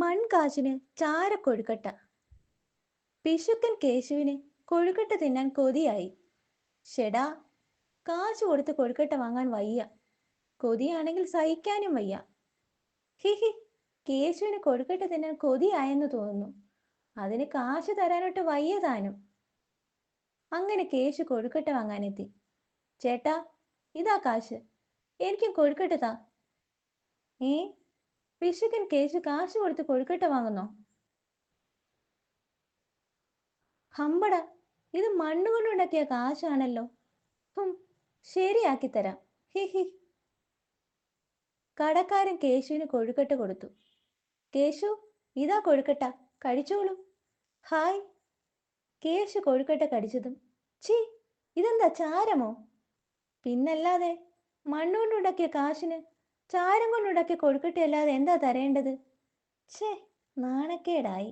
മൺകാശിന് ചാര കൊഴുക്കട്ട. പിശുക്കൻ കേശുവിന് കൊഴുക്കട്ട തിന്നാൻ കൊതിയായി. ഷെടാ കാശ് കൊടുത്ത് കൊഴുക്കട്ട വാങ്ങാൻ വയ്യ. കൊതിയാണെങ്കിൽ സഹിക്കാനും വയ്യ. ഹിഹി കേശുവിന് കൊഴുക്കട്ട തിന്നാൻ കൊതിയായെന്ന് തോന്നുന്നു. അതിന് കാശ് തരാനോട്ട് വയ്യ താനും. അങ്ങനെ കേശു കൊഴുക്കട്ട വാങ്ങാനെത്തി. ചേട്ടാ ഇതാ കാശ്. എനിക്കും കൊഴുക്കട്ട താ. ഏ പിശുക്കൻ കേശു കാശ് കൊടുത്ത് കൊഴുക്കട്ട വാങ്ങുന്നോ? ഹമ്പട ഇത് മണ്ണുകൊണ്ടുണ്ടാക്കിയ കാശാണല്ലോ. ശരിയാക്കി തരാം. ഹി ഹി. കടക്കാരൻ കേശുവിന് കൊഴുക്കട്ട കൊടുത്തു. കേശു ഇതാ കൊഴുക്കട്ട കഴിച്ചോളൂ. ഹായ്. കേശു കൊഴുക്കട്ട കടിച്ചതും ചി ഇതെന്താ ചാരമോ? പിന്നല്ലാതെ മണ്ണുകൊണ്ടുണ്ടാക്കിയ കാശിന് ചാരം കൊണ്ടുണ്ടാക്കിയ കൊഴുക്കട്ടയല്ലാതെ എന്താ തരേണ്ടത്? ഛേ നാണക്കേടായി.